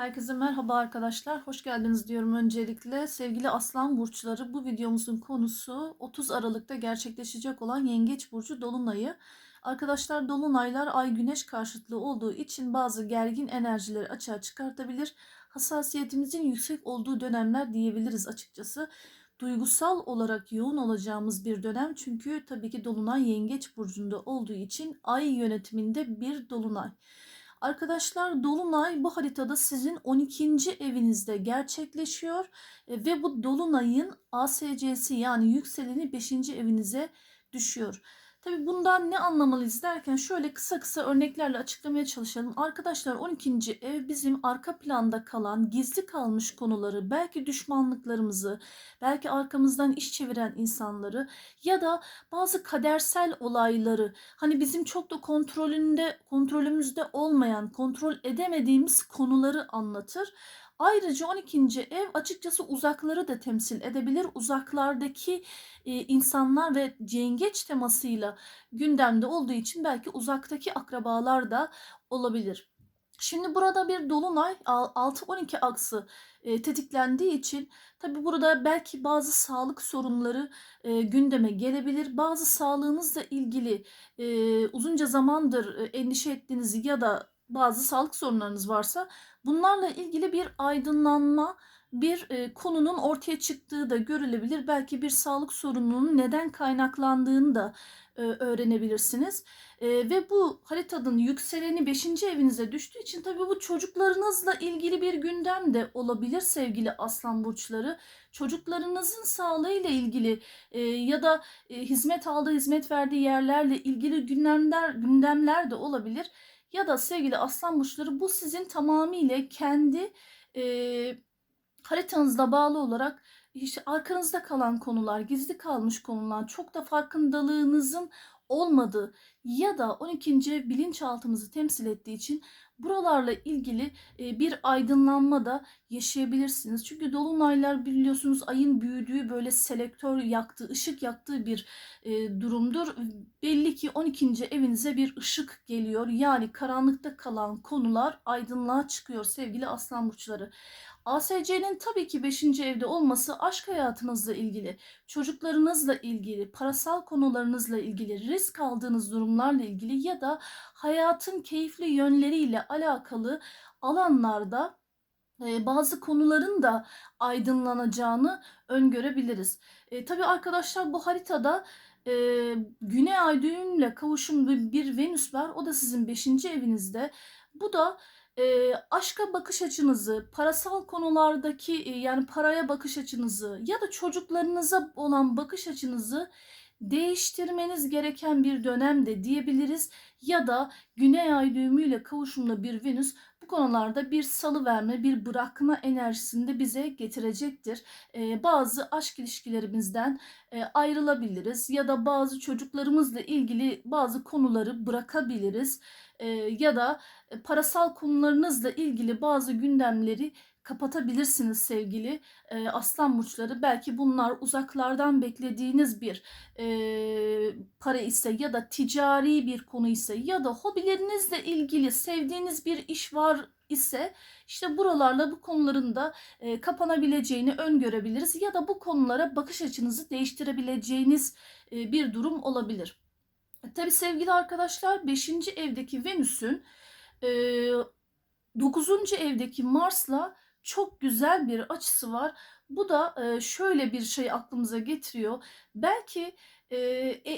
Herkese merhaba arkadaşlar. Hoş geldiniz diyorum öncelikle. Sevgili Aslan burçları bu videomuzun konusu 30 Aralık'ta gerçekleşecek olan Yengeç burcu dolunayı. Arkadaşlar dolunaylar ay güneş karşıtlığı olduğu için bazı gergin enerjileri açığa çıkartabilir. Hassasiyetimizin yüksek olduğu dönemler diyebiliriz açıkçası. Duygusal olarak yoğun olacağımız bir dönem çünkü tabii ki dolunay Yengeç burcunda olduğu için ay yönetiminde bir dolunay. Arkadaşlar Dolunay bu haritada sizin 12. evinizde gerçekleşiyor E, ve bu Dolunay'ın ASC'si yani yükseleni 5. evinize düşüyor. Tabi bundan ne anlamalıyız derken şöyle kısa kısa örneklerle açıklamaya çalışalım. Arkadaşlar 12. ev bizim arka planda kalan, gizli kalmış konuları, belki düşmanlıklarımızı, belki arkamızdan iş çeviren insanları ya da bazı kadersel olayları, hani bizim çok da kontrolünde, kontrolümüzde olmayan, kontrol edemediğimiz konuları anlatır. Ayrıca 12. ev açıkçası uzakları da temsil edebilir. Uzaklardaki e, insanlar ve yengeç temasıyla gündemde olduğu için belki uzaktaki akrabalar da olabilir. Şimdi burada bir dolunay 6-12 aksı e, tetiklendiği için tabi burada belki bazı sağlık sorunları e, gündeme gelebilir. Bazı sağlığınızla ilgili e, uzunca zamandır e, endişe ettiğiniz ya da bazı sağlık sorunlarınız varsa bunlarla ilgili bir aydınlanma, bir e, konunun ortaya çıktığı da görülebilir. Belki bir sağlık sorununun neden kaynaklandığını da e, öğrenebilirsiniz. E, ve bu haritanın yükseleni 5. evinize düştüğü için tabii bu çocuklarınızla ilgili bir gündem de olabilir sevgili aslan burçları. Çocuklarınızın sağlığıyla ilgili e, ya da e, hizmet aldığı, hizmet verdiği yerlerle ilgili gündemler, gündemler de olabilir. Ya da sevgili aslan burçları bu sizin tamamıyla kendi e, haritanızla bağlı olarak işte arkanızda kalan konular, gizli kalmış konular, çok da farkındalığınızın olmadığı ya da 12. bilinçaltımızı temsil ettiği için buralarla ilgili e, bir aydınlanma da yaşayabilirsiniz. Çünkü dolunaylar biliyorsunuz ayın büyüdüğü böyle selektör yaktığı, ışık yaktığı bir e, durumdur. Belli ki 12. evinize bir ışık geliyor. Yani karanlıkta kalan konular aydınlığa çıkıyor sevgili aslan burçları. ASC'nin tabii ki 5. evde olması aşk hayatınızla ilgili, çocuklarınızla ilgili, parasal konularınızla ilgili, risk aldığınız durumlarla ilgili ya da hayatın keyifli yönleriyle alakalı alanlarda e, bazı konuların da aydınlanacağını öngörebiliriz. E, tabii arkadaşlar bu haritada e, Güney Ay düğümle kavuşumlu bir Venüs var. O da sizin 5. evinizde. Bu da e, aşka bakış açınızı, parasal konulardaki e, yani paraya bakış açınızı ya da çocuklarınıza olan bakış açınızı değiştirmeniz gereken bir dönemde diyebiliriz ya da Güney Ay düğümüyle kavuşumla bir Venüs konularda bir salı verme, bir bırakma enerjisini de bize getirecektir. Ee, bazı aşk ilişkilerimizden e, ayrılabiliriz ya da bazı çocuklarımızla ilgili bazı konuları bırakabiliriz e, ya da parasal konularınızla ilgili bazı gündemleri kapatabilirsiniz sevgili e, aslan burçları. Belki bunlar uzaklardan beklediğiniz bir e, para ise ya da ticari bir konu ise ya da hobilerinizle ilgili sevdiğiniz bir iş var ise işte buralarla bu konuların da e, kapanabileceğini öngörebiliriz ya da bu konulara bakış açınızı değiştirebileceğiniz e, bir durum olabilir. Tabi sevgili arkadaşlar 5. evdeki Venüs'ün e, 9. evdeki Mars'la çok güzel bir açısı var. Bu da şöyle bir şey aklımıza getiriyor. Belki e,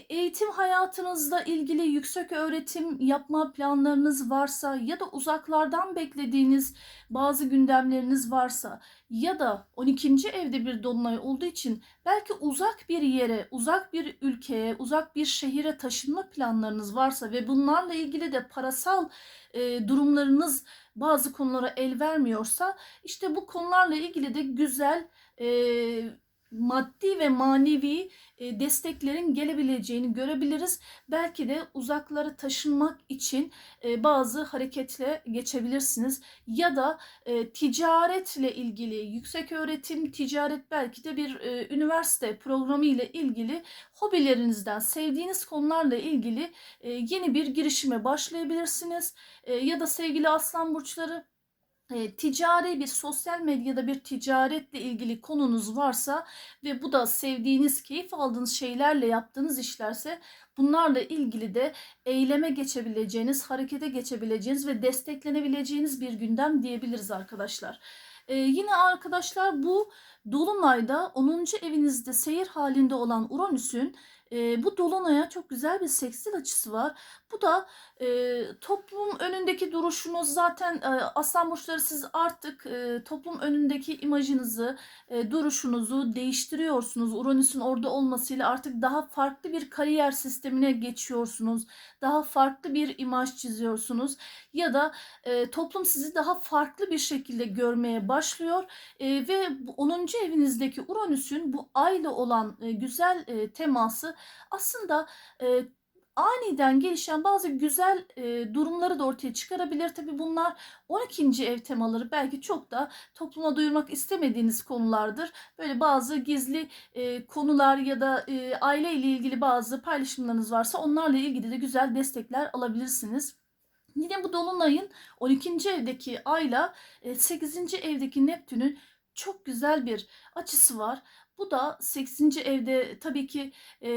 eğitim hayatınızla ilgili yüksek öğretim yapma planlarınız varsa ya da uzaklardan beklediğiniz bazı gündemleriniz varsa ya da 12. evde bir dolunay olduğu için belki uzak bir yere, uzak bir ülkeye, uzak bir şehire taşınma planlarınız varsa ve bunlarla ilgili de parasal e, durumlarınız bazı konulara el vermiyorsa işte bu konularla ilgili de güzel e, maddi ve manevi e, desteklerin gelebileceğini görebiliriz. Belki de uzaklara taşınmak için e, bazı hareketle geçebilirsiniz. Ya da e, ticaretle ilgili yüksek öğretim, ticaret belki de bir üniversite programı ile ilgili hobilerinizden, sevdiğiniz konularla ilgili yeni bir girişime başlayabilirsiniz. Ya da sevgili aslan burçları e, ticari bir sosyal medyada bir ticaretle ilgili konunuz varsa ve bu da sevdiğiniz, keyif aldığınız şeylerle yaptığınız işlerse bunlarla ilgili de eyleme geçebileceğiniz, harekete geçebileceğiniz ve desteklenebileceğiniz bir gündem diyebiliriz arkadaşlar. Ee, yine arkadaşlar bu Dolunay'da 10. evinizde seyir halinde olan Uranüs'ün e, bu dolunaya çok güzel bir seksil açısı var. Bu da e, toplum önündeki duruşunuz zaten e, aslan burçları siz artık e, toplum önündeki imajınızı, e, duruşunuzu değiştiriyorsunuz. Uranüs'ün orada olmasıyla artık daha farklı bir kariyer sistemine geçiyorsunuz. Daha farklı bir imaj çiziyorsunuz ya da e, toplum sizi daha farklı bir şekilde görmeye başlıyor e, ve 10. evinizdeki Uranüs'ün bu ayla olan e, güzel e, teması aslında e, aniden gelişen bazı güzel e, durumları da ortaya çıkarabilir. Tabii bunlar 12. ev temaları belki çok da topluma duyurmak istemediğiniz konulardır. Böyle bazı gizli e, konular ya da e, aile ile ilgili bazı paylaşımlarınız varsa onlarla ilgili de güzel destekler alabilirsiniz. Yine bu dolunayın 12. evdeki ayla 8. evdeki Neptün'ün çok güzel bir açısı var. Bu da 8. evde tabii ki e,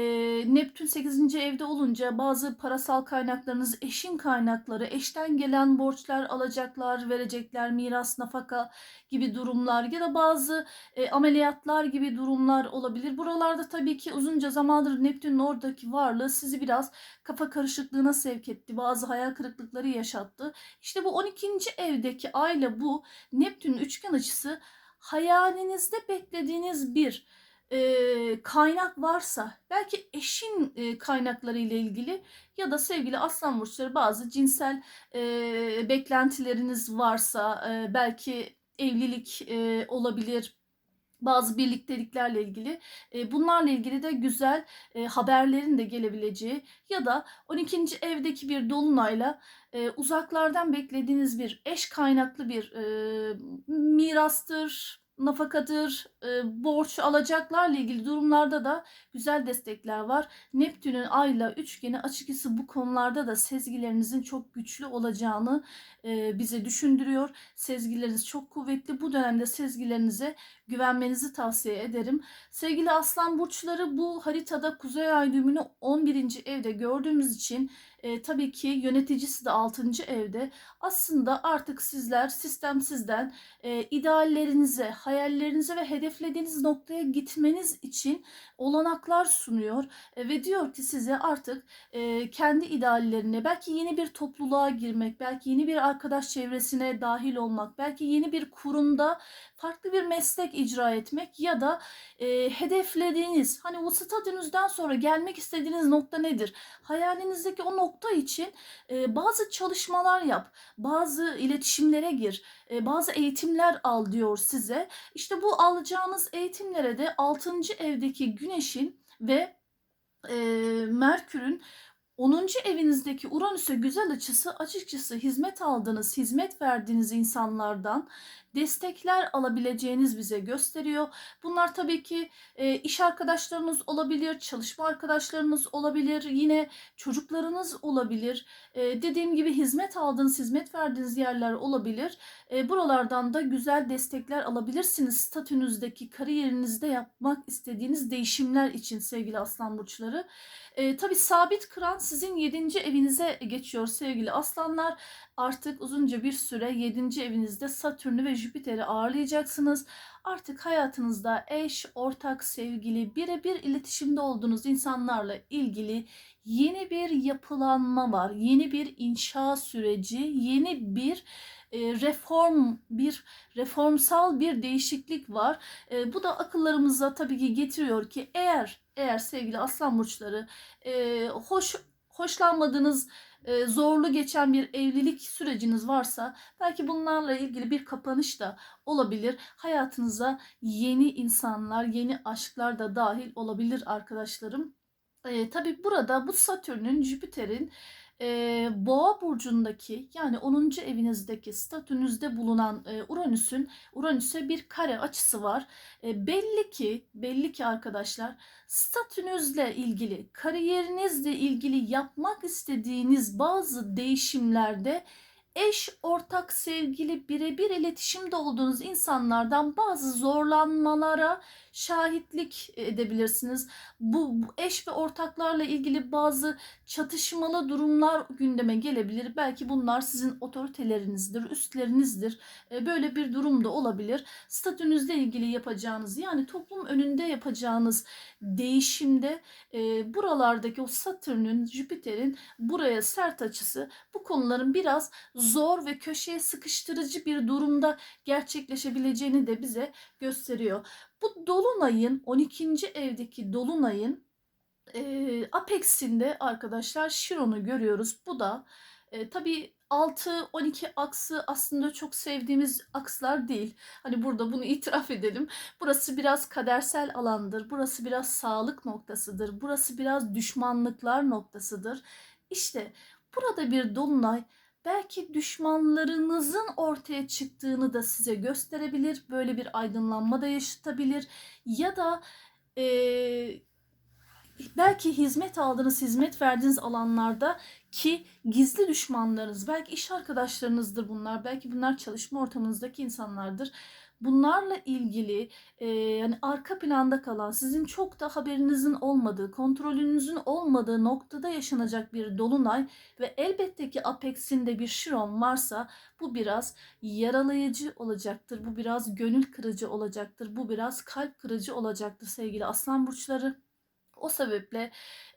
Neptün 8. evde olunca bazı parasal kaynaklarınız, eşin kaynakları, eşten gelen borçlar, alacaklar, verecekler, miras, nafaka gibi durumlar ya da bazı e, ameliyatlar gibi durumlar olabilir. Buralarda tabii ki uzunca zamandır Neptün'ün oradaki varlığı sizi biraz kafa karışıklığına sevk etti. Bazı hayal kırıklıkları yaşattı. İşte bu 12. evdeki aile bu Neptün'ün üçgen açısı hayalinizde beklediğiniz bir e, kaynak varsa belki eşin e, kaynakları ile ilgili ya da sevgili aslan burçları bazı cinsel e, beklentileriniz varsa e, belki evlilik e, olabilir bazı birlikteliklerle ilgili bunlarla ilgili de güzel haberlerin de gelebileceği ya da 12. evdeki bir dolunayla uzaklardan beklediğiniz bir eş kaynaklı bir mirastır, nafakadır, e, borç alacaklarla ilgili durumlarda da güzel destekler var. Neptün'ün ayla üçgeni açıkçası bu konularda da sezgilerinizin çok güçlü olacağını e, bize düşündürüyor. Sezgileriniz çok kuvvetli. Bu dönemde sezgilerinize güvenmenizi tavsiye ederim. Sevgili aslan burçları bu haritada kuzey ay düğümünü 11. evde gördüğümüz için e, tabii ki yöneticisi de 6. evde. Aslında artık sizler sistem sizden e, ideallerinize, hayallerinize ve hedeflediğiniz noktaya gitmeniz için olanaklar sunuyor e, ve diyor ki size artık e, kendi ideallerine belki yeni bir topluluğa girmek, belki yeni bir arkadaş çevresine dahil olmak, belki yeni bir kurumda farklı bir meslek icra etmek ya da e, hedeflediğiniz hani o statünüzden sonra gelmek istediğiniz nokta nedir? Hayalinizdeki o nokta için e, bazı çalışmalar yap, bazı iletişimlere gir, e, bazı eğitimler al diyor size. İşte bu alacağınız eğitimlere de 6. evdeki güneşin ve e, Merkür'ün 10. evinizdeki Uranüs'e güzel açısı açıkçası hizmet aldığınız, hizmet verdiğiniz insanlardan destekler alabileceğiniz bize gösteriyor. Bunlar tabii ki e, iş arkadaşlarınız olabilir, çalışma arkadaşlarınız olabilir, yine çocuklarınız olabilir. E, dediğim gibi hizmet aldığınız, hizmet verdiğiniz yerler olabilir. E, buralardan da güzel destekler alabilirsiniz. Statünüzdeki, kariyerinizde yapmak istediğiniz değişimler için sevgili aslan burçları. E, tabii sabit kıran sizin 7. evinize geçiyor sevgili aslanlar. Artık uzunca bir süre 7. evinizde Satürn'ü ve Jüpiter'i ağırlayacaksınız. Artık hayatınızda eş, ortak, sevgili, birebir iletişimde olduğunuz insanlarla ilgili yeni bir yapılanma var. Yeni bir inşa süreci, yeni bir e, reform, bir reformsal bir değişiklik var. E, bu da akıllarımıza tabii ki getiriyor ki eğer eğer sevgili aslan burçları e, hoş hoşlanmadığınız e, zorlu geçen bir evlilik süreciniz varsa belki bunlarla ilgili bir kapanış da olabilir. Hayatınıza yeni insanlar, yeni aşklar da dahil olabilir arkadaşlarım. E, tabii burada bu Satürn'ün, Jüpiter'in e, Boğa burcundaki yani 10. evinizdeki statünüzde bulunan e, Uranüs'ün Uranüs'e bir kare açısı var. E, belli ki belli ki arkadaşlar statünüzle ilgili, kariyerinizle ilgili yapmak istediğiniz bazı değişimlerde eş, ortak, sevgili, birebir iletişimde olduğunuz insanlardan bazı zorlanmalara şahitlik edebilirsiniz. Bu, bu eş ve ortaklarla ilgili bazı çatışmalı durumlar gündeme gelebilir. Belki bunlar sizin otoritelerinizdir, üstlerinizdir. E, Böyle bir durum da olabilir. Statünüzle ilgili yapacağınız yani toplum önünde yapacağınız değişimde e, buralardaki o Satürn'ün, Jüpiter'in buraya sert açısı bu konuların biraz zor ve köşeye sıkıştırıcı bir durumda gerçekleşebileceğini de bize gösteriyor. Bu dolunayın 12. evdeki dolunayın e, apexinde arkadaşlar Şiron'u görüyoruz. Bu da e, tabii 6-12 aksı aslında çok sevdiğimiz akslar değil. Hani burada bunu itiraf edelim. Burası biraz kadersel alandır. Burası biraz sağlık noktasıdır. Burası biraz düşmanlıklar noktasıdır. İşte burada bir dolunay belki düşmanlarınızın ortaya çıktığını da size gösterebilir. Böyle bir aydınlanma da yaşatabilir. Ya da eee belki hizmet aldığınız, hizmet verdiğiniz alanlarda ki gizli düşmanlarınız, belki iş arkadaşlarınızdır bunlar, belki bunlar çalışma ortamınızdaki insanlardır. Bunlarla ilgili e, yani arka planda kalan, sizin çok da haberinizin olmadığı, kontrolünüzün olmadığı noktada yaşanacak bir dolunay ve elbette ki Apex'inde bir Şiron varsa bu biraz yaralayıcı olacaktır. Bu biraz gönül kırıcı olacaktır. Bu biraz kalp kırıcı olacaktır sevgili aslan burçları. O sebeple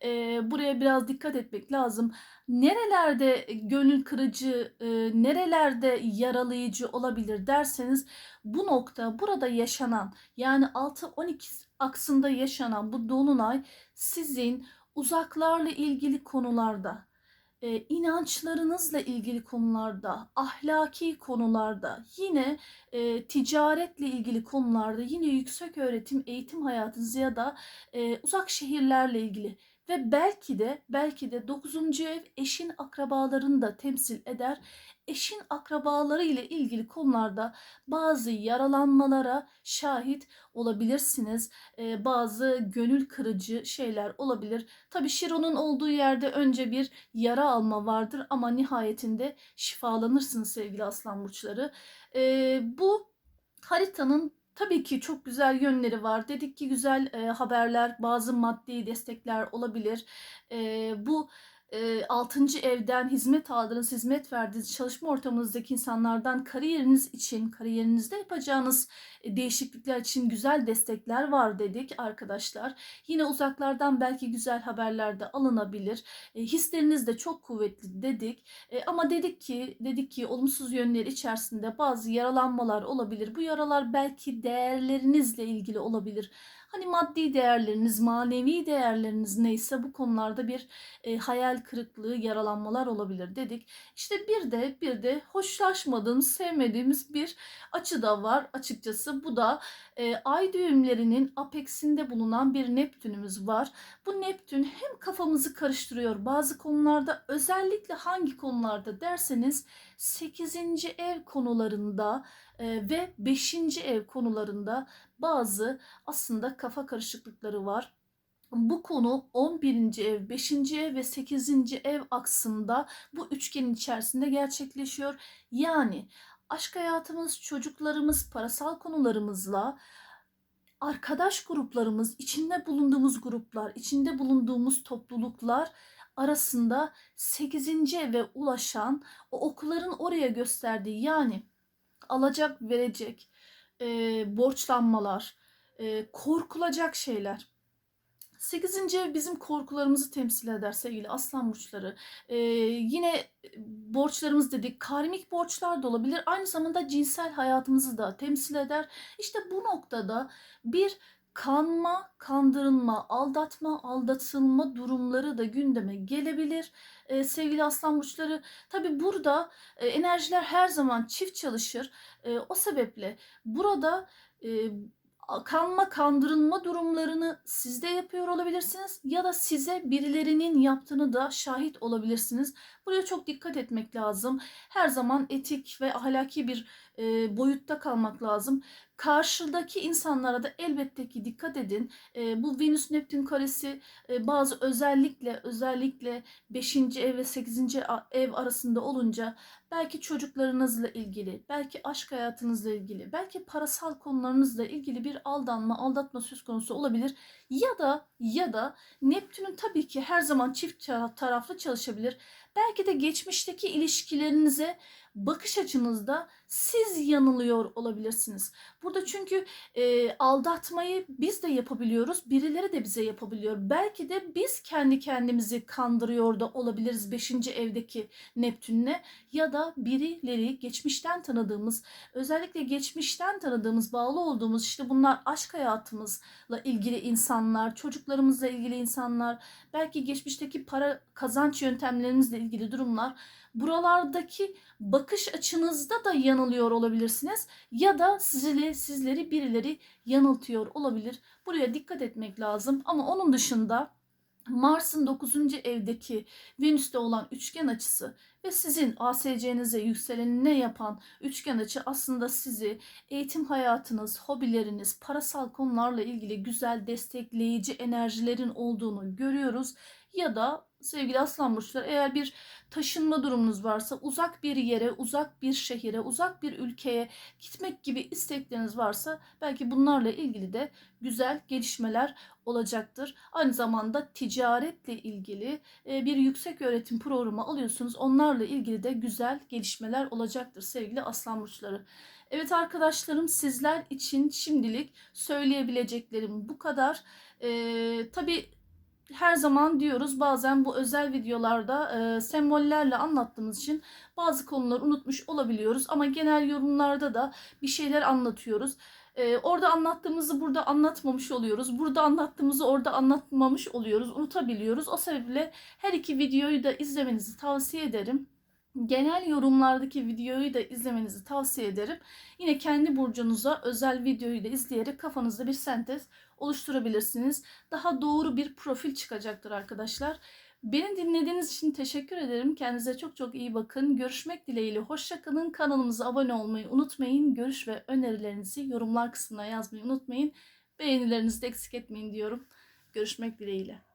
e, buraya biraz dikkat etmek lazım. Nerelerde gönül kırıcı, e, nerelerde yaralayıcı olabilir derseniz bu nokta burada yaşanan yani 6-12 aksında yaşanan bu dolunay sizin uzaklarla ilgili konularda e, inançlarınızla ilgili konularda, ahlaki konularda, yine e, ticaretle ilgili konularda, yine yüksek öğretim, eğitim hayatınız ya da e, uzak şehirlerle ilgili ve belki de belki de 9. ev eşin akrabalarını da temsil eder. Eşin akrabaları ile ilgili konularda bazı yaralanmalara şahit olabilirsiniz. Ee, bazı gönül kırıcı şeyler olabilir. Tabii Şiron'un olduğu yerde önce bir yara alma vardır ama nihayetinde şifalanırsınız sevgili aslan burçları. Ee, bu haritanın Tabii ki çok güzel yönleri var. Dedik ki güzel e, haberler, bazı maddi destekler olabilir. E, bu e, 6. evden hizmet aldığınız, hizmet verdiğiniz çalışma ortamınızdaki insanlardan kariyeriniz için, kariyerinizde yapacağınız e, değişiklikler için güzel destekler var dedik arkadaşlar. Yine uzaklardan belki güzel haberler de alınabilir. E, hisleriniz de çok kuvvetli dedik. E, ama dedik ki, dedik ki olumsuz yönleri içerisinde bazı yaralanmalar olabilir. Bu yaralar belki değerlerinizle ilgili olabilir. Hani maddi değerleriniz, manevi değerleriniz neyse bu konularda bir e, hayal kırıklığı, yaralanmalar olabilir dedik. İşte bir de bir de hoşlaşmadığımız, sevmediğimiz bir açı da var açıkçası. Bu da e, ay düğümlerinin apexinde bulunan bir Neptünümüz var. Bu Neptün hem kafamızı karıştırıyor bazı konularda özellikle hangi konularda derseniz 8. ev konularında e, ve 5. ev konularında bazı aslında kafa karışıklıkları var. Bu konu 11. ev, 5. ev ve 8. ev aksında bu üçgenin içerisinde gerçekleşiyor. Yani aşk hayatımız, çocuklarımız, parasal konularımızla arkadaş gruplarımız, içinde bulunduğumuz gruplar, içinde bulunduğumuz topluluklar arasında 8. eve ulaşan o okulların oraya gösterdiği yani alacak verecek e, borçlanmalar, e, korkulacak şeyler. 8. ev bizim korkularımızı temsil eder sevgili aslan burçları. Ee, yine borçlarımız dedik karmik borçlar da olabilir. Aynı zamanda cinsel hayatımızı da temsil eder. İşte bu noktada bir kanma, kandırılma, aldatma, aldatılma durumları da gündeme gelebilir. Ee, sevgili aslan burçları tabi burada e, enerjiler her zaman çift çalışır. E, o sebeple burada e, kanma kandırılma durumlarını siz de yapıyor olabilirsiniz ya da size birilerinin yaptığını da şahit olabilirsiniz. Buraya çok dikkat etmek lazım. Her zaman etik ve ahlaki bir e, boyutta kalmak lazım. Karşıdaki insanlara da elbette ki dikkat edin. E, bu Venüs Neptün karesi e, bazı özellikle özellikle 5. ev ve 8. a- ev arasında olunca belki çocuklarınızla ilgili, belki aşk hayatınızla ilgili, belki parasal konularınızla ilgili bir aldanma, aldatma söz konusu olabilir. Ya da ya da Neptün'ün tabii ki her zaman çift tara- taraflı çalışabilir. Belki de geçmişteki ilişkilerinize bakış açınızda siz yanılıyor olabilirsiniz. Burada çünkü e, aldatmayı biz de yapabiliyoruz, birileri de bize yapabiliyor. Belki de biz kendi kendimizi kandırıyor da olabiliriz 5. evdeki Neptün'le ya da birileri geçmişten tanıdığımız, özellikle geçmişten tanıdığımız, bağlı olduğumuz işte bunlar aşk hayatımızla ilgili insanlar, çocuklarımızla ilgili insanlar, belki geçmişteki para kazanç yöntemlerimizle ilgili durumlar. Buralardaki bakış açınızda da yanılıyor olabilirsiniz ya da sizleri, sizleri birileri yanıltıyor olabilir. Buraya dikkat etmek lazım ama onun dışında Mars'ın 9. evdeki Venüs'te olan üçgen açısı ve sizin ASC'nize yükselenine yapan üçgen açı aslında sizi eğitim hayatınız, hobileriniz, parasal konularla ilgili güzel destekleyici enerjilerin olduğunu görüyoruz. Ya da sevgili aslan burçları eğer bir taşınma durumunuz varsa uzak bir yere, uzak bir şehire, uzak bir ülkeye gitmek gibi istekleriniz varsa belki bunlarla ilgili de güzel gelişmeler olacaktır. Aynı zamanda ticaretle ilgili e, bir yüksek öğretim programı alıyorsunuz. Onlarla ilgili de güzel gelişmeler olacaktır sevgili aslan burçları. Evet arkadaşlarım sizler için şimdilik söyleyebileceklerim bu kadar. Ee, tabii her zaman diyoruz bazen bu özel videolarda e, sembollerle anlattığımız için bazı konuları unutmuş olabiliyoruz ama genel yorumlarda da bir şeyler anlatıyoruz. E, orada anlattığımızı burada anlatmamış oluyoruz. Burada anlattığımızı orada anlatmamış oluyoruz. Unutabiliyoruz. O sebeple her iki videoyu da izlemenizi tavsiye ederim. Genel yorumlardaki videoyu da izlemenizi tavsiye ederim. Yine kendi burcunuza özel videoyu da izleyerek kafanızda bir sentez oluşturabilirsiniz. Daha doğru bir profil çıkacaktır arkadaşlar. Beni dinlediğiniz için teşekkür ederim. Kendinize çok çok iyi bakın. Görüşmek dileğiyle. Hoşçakalın. Kanalımıza abone olmayı unutmayın. Görüş ve önerilerinizi yorumlar kısmına yazmayı unutmayın. Beğenilerinizi de eksik etmeyin diyorum. Görüşmek dileğiyle.